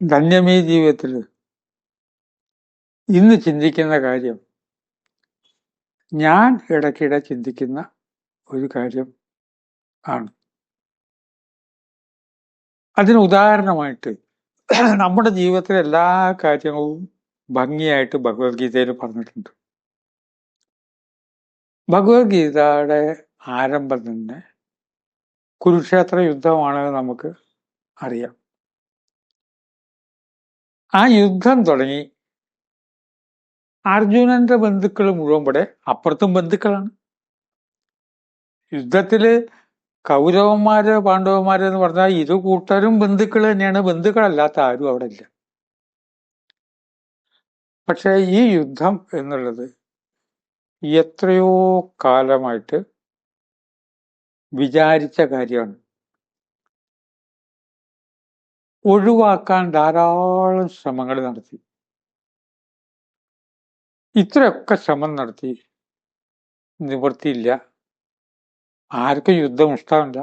ധന്യമീ ജീവിതത്തിൽ ഇന്ന് ചിന്തിക്കുന്ന കാര്യം ഞാൻ ഇടയ്ക്കിടെ ചിന്തിക്കുന്ന ഒരു കാര്യം ആണ്. അതിന് ഉദാഹരണമായിട്ട് നമ്മുടെ ജീവിതത്തിലെ എല്ലാ കാര്യങ്ങളും ഭംഗിയായിട്ട് ഭഗവത്ഗീതയിൽ പറഞ്ഞിട്ടുണ്ട്. ഭഗവത്ഗീതയുടെ ആരംഭം തന്നെ കുരുക്ഷേത്ര യുദ്ധമാണ് നമുക്ക് അറിയാം. ആ യുദ്ധം തുടങ്ങി. അർജുനന്റെ ബന്ധുക്കൾ മുഴുവൻ അപ്പുറത്തും ബന്ധുക്കളാണ്. യുദ്ധത്തിൽ കൗരവന്മാര് പാണ്ഡവന്മാര് എന്ന് പറഞ്ഞാൽ ഇരു കൂട്ടരും ബന്ധുക്കൾ തന്നെയാണ്. ബന്ധുക്കളല്ലാത്ത ആരും അവിടെ ഇല്ല. പക്ഷെ ഈ യുദ്ധം എന്നുള്ളത് എത്രയോ കാലമായിട്ട് വിചാരിച്ച കാര്യമാണ്. ഒഴിവാക്കാൻ ധാരാളം ശ്രമങ്ങൾ നടത്തി. ഇത്രയൊക്കെ ശ്രമം നടത്തി. നിവൃത്തിയില്ല. ആർക്കും യുദ്ധം ഇഷ്ടമല്ല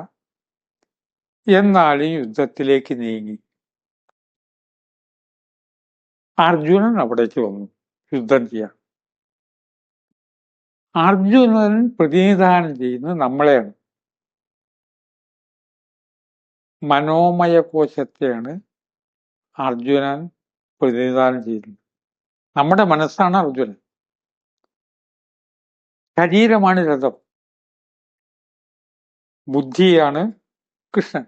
എന്നാലും യുദ്ധത്തിലേക്ക് നീങ്ങി. അർജുനൻ അവിടേക്ക് വന്നു. യുദ്ധം ചെയ്യാൻ. അർജുനൻ പ്രതിനിധാനം ചെയ്യുന്നത് നമ്മളെയാണ്. മനോമയ കോശത്തെയാണ് അർജുനൻ പ്രതിനിധാനം ചെയ്യുന്നത് നമ്മുടെ മനസ്സാണ് അർജുനൻ. ശരീരമാണ് രഥം. ബുദ്ധിയാണ് കൃഷ്ണൻ.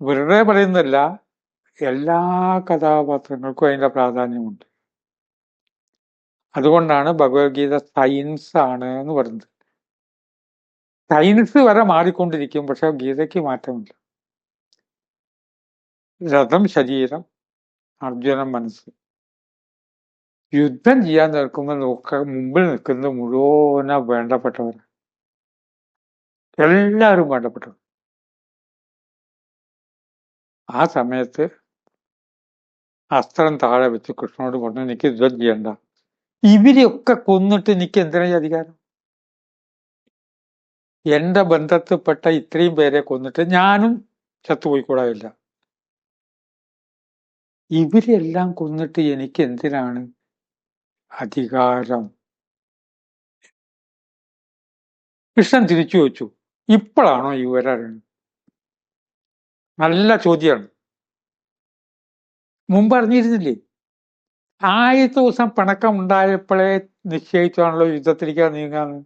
വെറുതെ പറയുന്നതല്ല എല്ലാ കഥാപാത്രങ്ങൾക്കും അതിന്റെ പ്രാധാന്യമുണ്ട്. അതുകൊണ്ടാണ് ഭഗവത്ഗീത സയൻസ് ആണ് എന്ന് പറയുന്നത്. സയൻസ് വരെ മാറിക്കൊണ്ടിരിക്കും പക്ഷെ ഗീതയ്ക്ക് മാറ്റമില്ല. രഥം ശരീരം അർജുനൻ മനസ്സ്. യുദ്ധം ചെയ്യാൻ നിൽക്കുമ്പോൾ നോക്ക മുമ്പിൽ നിൽക്കുന്നത് മുഴുവന വേണ്ടപ്പെട്ടവർ എല്ലാവരും വേണ്ടപ്പെട്ടവർ ആ സമയത്ത് അസ്ത്രം താഴെ വെച്ച് കൃഷ്ണനോട് പറഞ്ഞു എനിക്ക് യുദ്ധം ചെയ്യണ്ട. ഇവരെയൊക്കെ കൊന്നിട്ട് എനിക്ക് എന്തിനാ അധികാരം? എന്റെ ബന്ധത്തിൽപ്പെട്ട ഇത്രയും പേരെ കൊന്നിട്ട് ഞാനും ചത്തുപോയിക്കൂടാവില്ല ഇവരെല്ലാം കൊന്നിട്ട് എനിക്ക് എന്തിനാണ് അധികാരം? കൃഷ്ണൻ തിരിച്ചു വെച്ചു ഇപ്പോഴാണോ ഇവരറിയുന്നത് നല്ല ചോദ്യമാണ് മുമ്പ് അറിഞ്ഞിരുന്നില്ലേ? ആദ്യത്തെ ദിവസം പിണക്കം ഉണ്ടായപ്പോഴേ നിശ്ചയിച്ചാണല്ലോ യുദ്ധത്തിലേക്ക് നീങ്ങാന്ന്.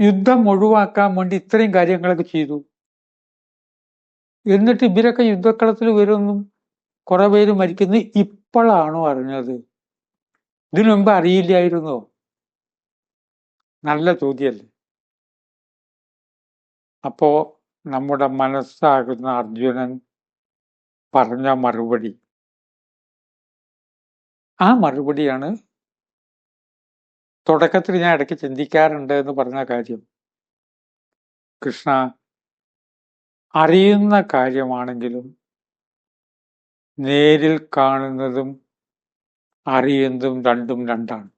യുദ്ധം ഒഴിവാക്കാൻ വേണ്ടി ഇത്രയും കാര്യങ്ങളൊക്കെ ചെയ്തു. എന്നിട്ട് ഇവരൊക്കെ യുദ്ധക്കളത്തിൽ വരുന്നു. കുറെ പേര് മരിക്കുന്നു. ഇപ്പോഴാണോ അറിഞ്ഞത്? ഇതിനു മുമ്പ് അറിയില്ലായിരുന്നോ? നല്ല ചോദ്യമല്ലേ അപ്പോ നമ്മുടെ മനസ്സാകുന്ന അർജുനൻ പറഞ്ഞ മറുപടി. ആ മറുപടിയാണ് തുടക്കത്തിൽ ഞാൻ ഇടയ്ക്ക് ചിന്തിക്കാറുണ്ട് എന്ന് പറഞ്ഞ കാര്യം. കൃഷ്ണ അറിയുന്ന കാര്യമാണെങ്കിലും നേരിൽ കാണുന്നതും അറിയുന്നതും രണ്ടും രണ്ടാണ്.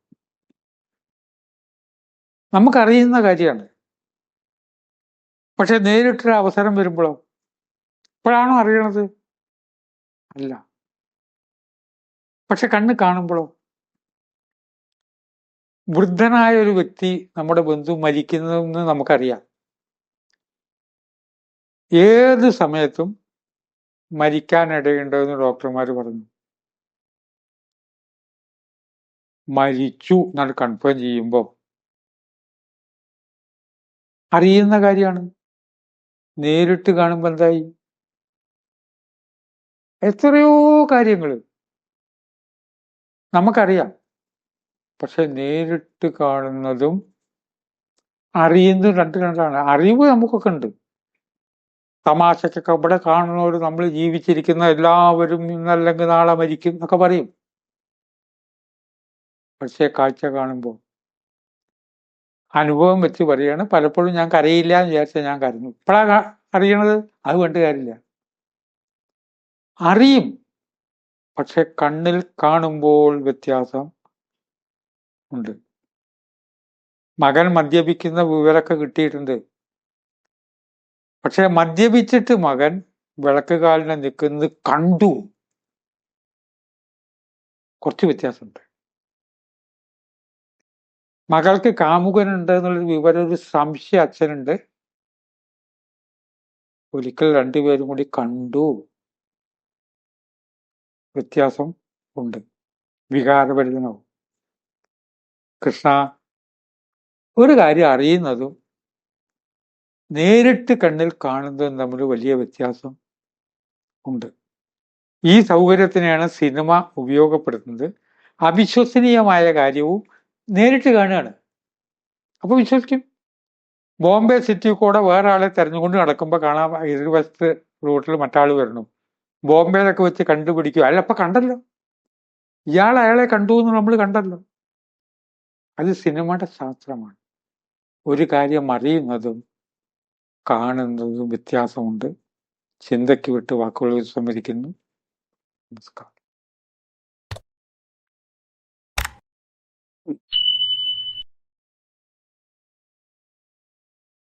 നമുക്കറിയുന്ന കാര്യമാണ്. പക്ഷെ നേരിട്ടൊരു അവസരം വരുമ്പോഴോ? ഇപ്പോഴാണോ അറിയണത്? അല്ല. പക്ഷെ കണ്ണ് കാണുമ്പോഴോ? വൃദ്ധനായ ഒരു വ്യക്തി നമ്മുടെ ബന്ധു മരിക്കുന്നതെന്ന് നമുക്കറിയാം. ഏത് സമയത്തും മരിക്കാനിടയുണ്ടെന്ന് ഡോക്ടർമാർ പറഞ്ഞു. മരിച്ചു എന്നാണ് കൺഫേം ചെയ്യുമ്പോൾ അറിയുന്ന കാര്യമാണ്. നേരിട്ട് കാണുമ്പോൾ എന്തായി? എത്രയോ കാര്യങ്ങൾ നമുക്കറിയാം. പക്ഷെ നേരിട്ട് കാണുന്നതും അറിയുന്നതും രണ്ട് രണ്ടാണ് അറിവ് നമുക്കൊക്കെ ഉണ്ട്. തമാശക്കൊക്കെ ഇവിടെ കാണുന്നവർ നമ്മൾ ജീവിച്ചിരിക്കുന്ന എല്ലാവരും ഇന്നല്ലെങ്കിൽ നാളെ മരിക്കും എന്നൊക്കെ പറയും. പക്ഷേ കാഴ്ച കാണുമ്പോൾ അനുഭവം വെച്ച് പറയാണ്. പലപ്പോഴും ഞാൻ കരയില്ല എന്ന് വിചാരിച്ച ഞാൻ കരഞ്ഞു. ഇപ്പോഴാ അറിയണത്? അത് കണ്ട് കാര്യമില്ല അറിയും. പക്ഷെ കണ്ണിൽ കാണുമ്പോൾ വ്യത്യാസം ഉണ്ട്. മകൻ മദ്യപിക്കുന്ന വിവരമൊക്കെ കിട്ടിയിട്ടുണ്ട്. പക്ഷെ മദ്യപിച്ചിട്ട് മകൻ വിളക്ക് കാലിനെ നിൽക്കുന്നത് കണ്ടു. കുറച്ച് വ്യത്യാസമുണ്ട്. മകൾക്ക് കാമുകനുണ്ട് എന്നുള്ളൊരു വിവരം ഒരു സംശയ അച്ഛനുണ്ട്. ഒരിക്കൽ രണ്ടുപേരും കൂടി കണ്ടു. വ്യത്യാസം ഉണ്ട്. വികാരഭരിതനാവും കൃഷ്ണ ഒരു കാര്യം അറിയുന്നതും നേരിട്ട് കണ്ണിൽ കാണുന്നതും തമ്മിൽ വലിയ വ്യത്യാസം ഉണ്ട്. ഈ സൗകര്യത്തിനെയാണ് സിനിമ ഉപയോഗപ്പെടുത്തുന്നത്. അവിശ്വസനീയമായ കാര്യവും നേരിട്ട് കാണുകയാണ്. അപ്പൊ വിശ്വസിക്കും. ബോംബെ സിറ്റി കൂടെ വേറെ ആളെ തെരഞ്ഞുകൊണ്ട് നടക്കുമ്പോൾ കാണാം എതിർവശത്ത് റൂട്ടിൽ മറ്റാൾ വരണം. ബോംബെയിലൊക്കെ വെച്ച് കണ്ടുപിടിക്കുക അല്ല കണ്ടല്ലോ. ഇയാൾ അയാളെ കണ്ടു എന്ന് നമ്മൾ കണ്ടല്ലോ. അത് സിനിമയുടെ ശാസ്ത്രമാണ്. ഒരു കാര്യം അറിയുന്നതും കാണുന്നതും വ്യത്യാസമുണ്ട്. ചിന്തയ്ക്ക് വിട്ട് വാക്കുകൾ സംവദിക്കുന്നു നമസ്കാരം.